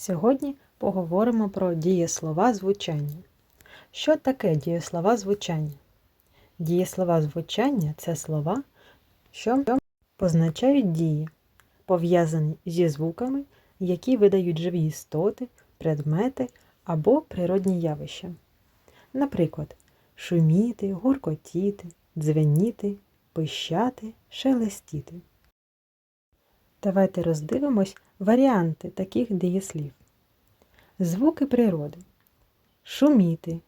Сьогодні поговоримо про дієслова звучання. Що таке дієслова звучання? Дієслова звучання це слова, що позначають дії, пов'язані зі звуками, які видають живі істоти, предмети або природні явища. Наприклад, шуміти, гуркотіти, дзвеніти, пищати, шелестіти. Давайте роздивимось варіанти таких дієслів. Звуки природи. Шуміти.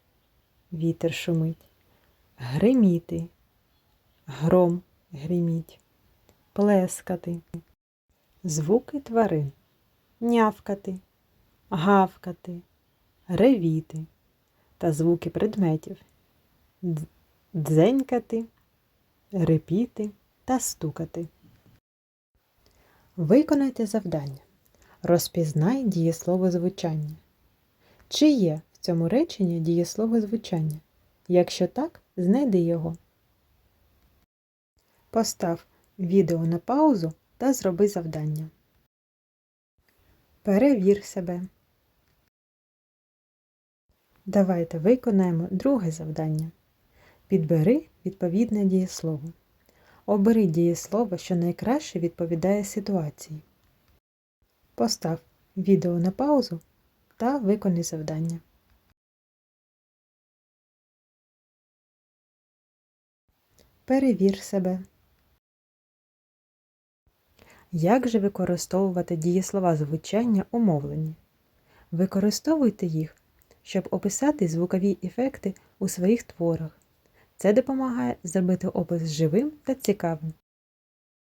Вітер шумить. Гриміти. Гром гриміть. Плескати. Звуки тварин. Нявкати. Гавкати. Ревіти. Та звуки предметів. Дзенькати. Репіти та стукати. Виконайте завдання. Розпізнай дієслово звучання. Чи є в цьому реченні дієслово звучання? Якщо так, знайди його. Постав відео на паузу та зроби завдання. Перевір себе. Давайте виконаємо друге завдання. Підбери відповідне дієслово. Обери дієслово, що найкраще відповідає ситуації. Постав відео на паузу та виконай завдання. Перевір себе. Як же використовувати дієслова звучання у мовленні? Використовуйте їх, щоб описати звукові ефекти у своїх творах. Це допомагає зробити опис живим та цікавим.